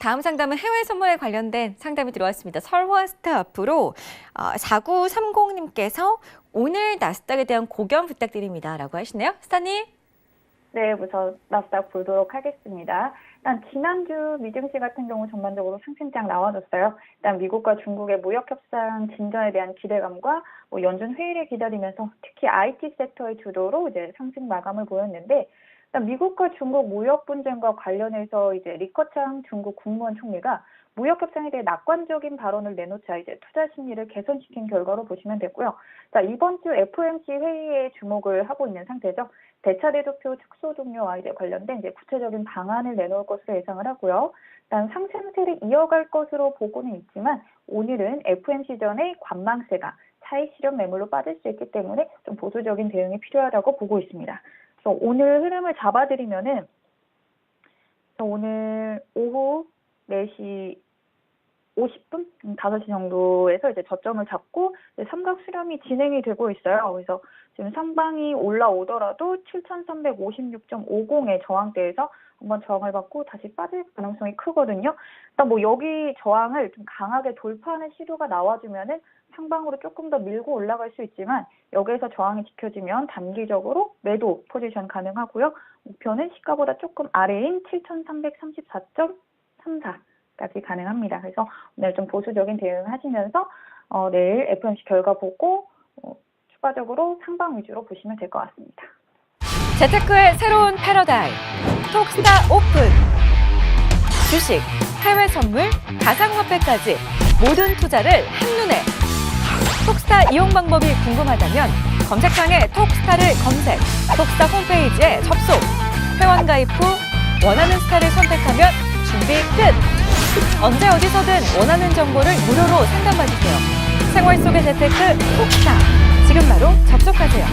다음 상담은 해외 선물에 관련된 상담이 들어왔습니다. 설화 스타앞으로 4930님께서 오늘 나스닥에 대한 고견 부탁드립니다. 라고 하시네요. 스타님. 네, 우선 나스닥 보도록 하겠습니다. 일단 지난주 미증시 같은 경우 전반적으로 상승장 나와줬어요. 일단 미국과 중국의 무역 협상 진전에 대한 기대감과 뭐 연준 회의를 기다리면서 특히 IT 섹터의 주도로 이제 상승 마감을 보였는데 미국과 중국 무역 분쟁과 관련해서 이제 리커창 중국 국무원 총리가 무역 협상에 대해 낙관적인 발언을 내놓자 이제 투자 심리를 개선시킨 결과로 보시면 되고요. 자, 이번 주 FOMC 회의에 주목을 하고 있는 상태죠. 대차 대조표 축소 종료와 이제 관련된 이제 구체적인 방안을 내놓을 것으로 예상을 하고요. 일단 상승세를 이어갈 것으로 보고는 있지만 오늘은 FOMC 전에 관망세가 차익 실현 매물로 빠질 수 있기 때문에 좀 보수적인 대응이 필요하다고 보고 있습니다. 그래서 오늘 흐름을 잡아드리면은 오늘 오후 4시 50분? 5시 정도에서 이제 저점을 잡고 이제 삼각 수렴이 진행이 되고 있어요. 그래서 지금 상방이 올라오더라도 7,356.50의 저항대에서 한번 저항을 받고 다시 빠질 가능성이 크거든요. 일단 뭐 여기 저항을 좀 강하게 돌파하는 시도가 나와주면은 상방으로 조금 더 밀고 올라갈 수 있지만 여기에서 저항이 지켜지면 단기적으로 매도 포지션 가능하고요. 목표는 시가보다 조금 아래인 7,334.34 까지 가능합니다. 그래서 오늘 좀 보수적인 대응 하시면서 어, 내일 FOMC 결과 보고 어, 추가적으로 상방 위주로 보시면 될 것 같습니다. 재테크의 새로운 패러다임 톡스타 오픈 주식, 해외 선물, 가상화폐까지 모든 투자를 한눈에 톡스타 이용 방법이 궁금하다면 검색창에 톡스타를 검색 톡스타 홈페이지에 접속 회원 가입 후 원하는 스타를 선택하면 준비 끝 언제 어디서든 원하는 정보를 무료로 상담받으세요. 생활 속의 재테크 톡스타. 지금 바로 접속하세요